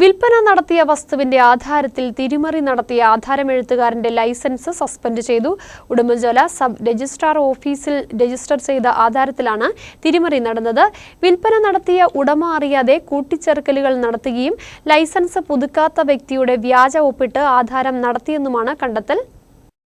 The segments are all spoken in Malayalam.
വിൽപ്പന നടത്തിയ വസ്തുവിന്റെ ആധാരത്തിൽ തിരിമറി നടത്തിയ ആധാരമെഴുത്തുകാരന്റെ ലൈസൻസ് സസ്പെൻഡ് ചെയ്തു. ഉടുമ്പൻചോല സബ് രജിസ്ട്രാർ ഓഫീസിൽ രജിസ്റ്റർ ചെയ്ത ആധാരത്തിലാണ് തിരിമറി നടന്നത്. വിൽപ്പന നടത്തിയ ഉടമ അറിയാതെ കൂട്ടിച്ചേർക്കലുകൾ നടത്തുകയും ലൈസൻസ് പുതുക്കാത്ത വ്യക്തിയുടെ വ്യാജ ഒപ്പിട്ട് ആധാരം നടത്തിയെന്നുമാണ് കണ്ടെത്തൽ.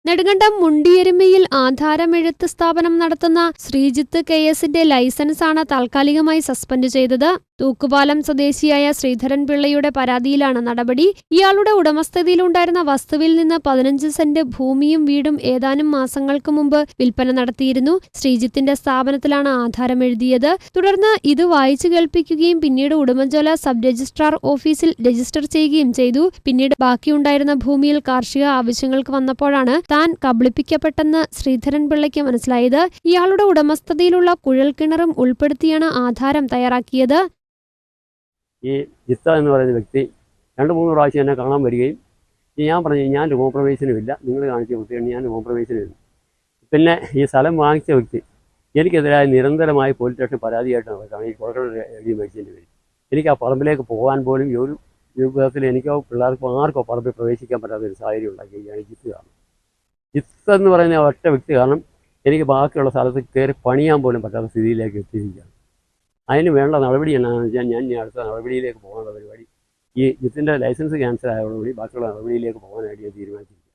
നെടുങ്കണ്ടം മുണ്ടിയെരുമയിൽ ആധാരമെഴുത്ത് സ്ഥാപനം നടത്തുന്ന ശ്രീജിത്ത് കെ എസിന്റെ ലൈസൻസാണ് താൽക്കാലികമായി സസ്പെൻഡ് ചെയ്തത്. തൂക്കുപാലം സ്വദേശിയായ ശ്രീധരൻ പിള്ളയുടെ പരാതിയിലാണ് നടപടി. ഇയാളുടെ ഉടമസ്ഥതയിലുണ്ടായിരുന്ന വസ്തുവിൽ നിന്ന് പതിനഞ്ച് സെന്റ് ഭൂമിയും വീടും ഏതാനും മാസങ്ങൾക്ക് മുമ്പ് വിൽപ്പന നടത്തിയിരുന്നു. ശ്രീജിത്തിന്റെ സ്ഥാപനത്തിലാണ് ആധാരം എഴുതിയത്. തുടർന്ന് ഇത് വായിച്ചു കേൾപ്പിക്കുകയും പിന്നീട് ഉടമജോല സബ് രജിസ്ട്രാർ ഓഫീസിൽ രജിസ്റ്റർ ചെയ്യുകയും ചെയ്തു. പിന്നീട് ബാക്കിയുണ്ടായിരുന്ന ഭൂമിയിൽ കാർഷിക ആവശ്യങ്ങൾക്ക് വന്നപ്പോഴാണ് താൻ കബളിപ്പിക്കപ്പെട്ടെന്ന് ശ്രീധരൻ പിള്ളയ്ക്ക് മനസ്സിലായത്. ഇയാളുടെ ഉടമസ്ഥതയിലുള്ള കുഴൽക്കിണറും ഉൾപ്പെടുത്തിയാണ് ആധാരം തയ്യാറാക്കിയത്. ഈ ജിത്ത എന്ന് പറയുന്ന വ്യക്തി രണ്ട് മൂന്ന് പ്രാവശ്യം എന്നെ കാണാൻ വരികയും ഞാൻ പറഞ്ഞു ഞാൻ രൂപപ്രവേശനമില്ല നിങ്ങൾ കാണിച്ച കുട്ടിയാണ് ഞാൻ രൂപപ്രവേശനമില്ല പിന്നെ ഈ സ്ഥലം വാങ്ങിച്ച വ്യക്തി എനിക്കെതിരായ നിരന്തരമായി പോലീസ് സ്റ്റേഷൻ പരാതിയായിട്ട് നടക്കുകയാണ് ഈ കുഴക്കളുടെ എഴുതി മേടിച്ചതിന്റെ പേര് എനിക്ക് ആ പറമ്പിലേക്ക് പോകാൻ പോലും ഒരു വിധത്തിൽ എനിക്കോ പിള്ളേർക്കോ ആർക്കോ പറമ്പിൽ പ്രവേശിക്കാൻ പറ്റാത്ത ഒരു സാഹചര്യം ഉണ്ടാക്കിയാണ് ജിത്ത് കാരണം ജിത്ത് എന്ന് പറയുന്ന ഒറ്റ വ്യക്തി കാരണം എനിക്ക് ബാക്കിയുള്ള സ്ഥലത്ത് കയറി പണിയാൻ പോലും പറ്റാത്ത സ്ഥിതിയിലേക്ക് എത്തിയിരിക്കുകയാണ്. അതിന് വേണ്ട നടപടി എന്നാണെന്ന് വെച്ചാൽ ഞാൻ ഇനി അടുത്ത നടപടിയിലേക്ക് പോകാനുള്ള പരിപാടി. ഈ ജിത്തിന്റെ ലൈസൻസ് ക്യാൻസൽ ആയതോടുകൂടി ബാക്കിയുള്ള നടപടിയിലേക്ക് പോകാനായിട്ട് ഞാൻ തീരുമാനിച്ചിരിക്കുന്നു.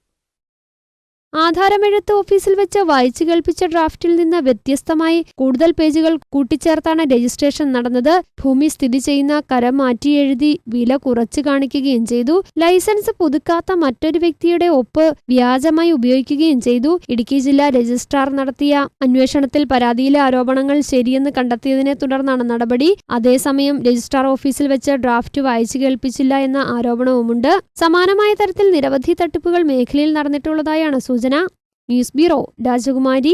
ആധാരമെഴുത്ത് ഓഫീസിൽ വെച്ച് വായിച്ചു കേൾപ്പിച്ച ഡ്രാഫ്റ്റിൽ നിന്ന് വ്യത്യസ്തമായി കൂടുതൽ പേജുകൾ കൂട്ടിച്ചേർത്താണ് രജിസ്ട്രേഷൻ നടന്നത്. ഭൂമി സ്ഥിതി ചെയ്യുന്ന കരം മാറ്റി എഴുതി വില കുറച്ചു കാണിക്കുകയും ചെയ്തു. ലൈസൻസ് പുതുക്കാത്ത മറ്റൊരു വ്യക്തിയുടെ ഒപ്പ് വ്യാജമായി ഉപയോഗിക്കുകയും ചെയ്തു. ഇടുക്കി ജില്ലാ രജിസ്ട്രാർ നടത്തിയ അന്വേഷണത്തിൽ പരാതിയിലെ ആരോപണങ്ങൾ ശരിയെന്ന് കണ്ടെത്തിയതിനെ തുടർന്നാണ് നടപടി. അതേസമയം രജിസ്ട്രാർ ഓഫീസിൽ വെച്ച് ഡ്രാഫ്റ്റ് വായിച്ചു കേൾപ്പിച്ചില്ല എന്ന ആരോപണവുമുണ്ട്. സമാനമായ തരത്തിൽ നിരവധി തട്ടിപ്പുകൾ മേഖലയിൽ നടന്നിട്ടുള്ളതായാണ് സൂചന ന്യൂസ് ബ്യൂറോ രാജകുമാരി